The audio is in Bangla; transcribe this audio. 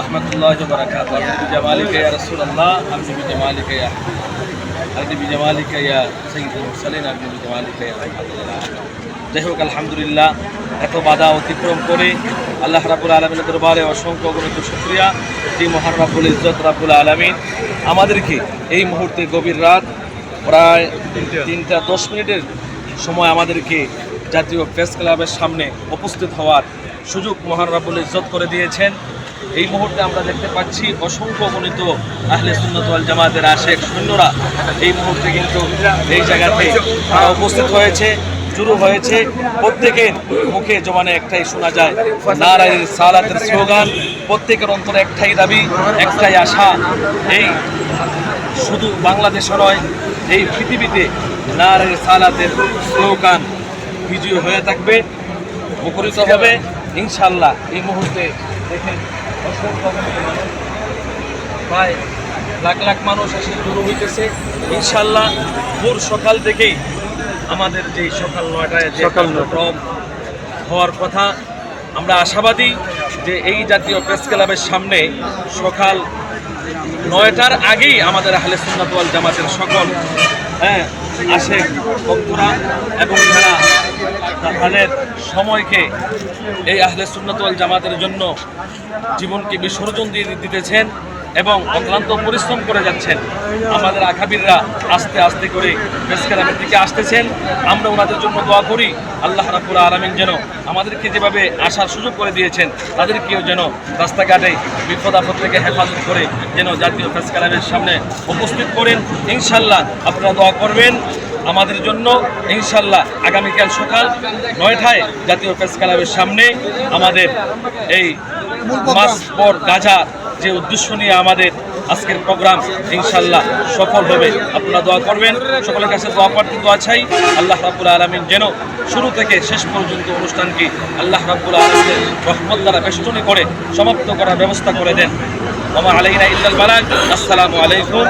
রহমতুল্লাহ বরকাত বিজমালিকা ইয়া রাসূলুল্লাহ আপনি বিজমালিকা ইয়া আপনি বিজমালিকা ইয়া সৈয়দুল মুরসালিন আপনি বিজমালিকা ইয়া যাই হোক আলহামদুলিল্লাহ, এত বাধা অতিক্রম করে আল্লাহ রাবুল আলমিনের দরবারে অসংখ্য অগণিত শুক্রিয়া। যে মহান রাবুল ইজত রাবুল আলমিন। আমাদেরকে এই মুহূর্তে গভীর রাত, প্রায় তিনটা দশ মিনিটের সময় আমাদেরকে জাতীয় প্রেস ক্লাবের সামনে উপস্থিত হওয়ার সুযোগ মহান রাবুল ইজত করে দিয়েছেন। এই মুহূর্তে আমরা দেখতে পাচ্ছি অসংখ্য গণিত আহলে সুন্নত ওয়াল জামাতের আশেক সৈন্যরা। এই মুহূর্তে কিন্তু এই জায়গাতে উপস্থিত হয়েছে শুরু হয়েছে। প্রত্যেকের মুখে জমানে একটাই শোনা যায় নারায়ের সালাতের স্লোগান, প্রত্যেকের অন্তরে একটাই দাবি, একটাই আশা। এই শুধু বাংলাদেশে নয়, এই পৃথিবীতে নারের সালাতের স্লোগান বিজয় হয়ে থাকবে। মুখরিত হবে ইনশাল্লাহ এই মুহূর্তে দেখেন প্রায় লাখ লাখ মানুষ এসে শুরু হইতেছে ইনশাল্লাহ ভোর সকাল থেকেই আমাদের যে সকাল নয়টায় যে সকাল। কার্যক্রম হওয়ার কথা আমরা আশাবাদী যে এই জাতীয় প্রেস ক্লাবের সামনে সকাল নয়টার আগেই আমাদের আহলে সুন্নাত জামাতের সকল হ্যাঁ আসে ভক্তরা এবং যারা তাদের সময়কে এই আহলে সুন্নাত ওয়াল জামাতের জন্য জীবনকে বিসর্জন দিয়ে দিতেছেন এবং অক্লান্ত পরিশ্রম করে যাচ্ছেন। আমাদের আকাবিররা আস্তে আস্তে করে প্রেসক্লাবের দিকে আসতেছেন। আমরা ওনাদের জন্য দোয়া করি, আল্লাহ রাবুল আলমিন যেন আমাদেরকে যেভাবে আসার সুযোগ করে দিয়েছেন, তাদেরকেও যেন রাস্তাঘাটে বিপদ আপদ থেকে হেফাজত করে যেন জাতীয় প্রেসক্লাবের সামনে উপস্থিত করেন। ইনশাল্লাহ আপনারা দোয়া করবেন। আমাদের জন্য ইনশাল্লাহ আগামীকাল সকাল নয়টায় জাতীয় প্রেস ক্লাবের সামনে আমাদের এই মাস পর গাজা যে উদ্দেশ্য নিয়ে আমাদের আজকের প্রোগ্রাম ইনশাল্লাহ সফল হবে। আপনারা দোয়া করবেন। সকলের কাছে দোয়া প্রার্থী দোয়া চাই আল্লাহ রাব্বুল আলমিন যেন শুরু থেকে শেষ পর্যন্ত অনুষ্ঠানটি আল্লাহ রাব্বুল আলমিনের রহমত দ্বারা বেষ্টনী করে, সমাপ্ত করার ব্যবস্থা করে দেন। ওমা আলাইনা ইল্লাল বালাগ। আসসালামু আলাইকুম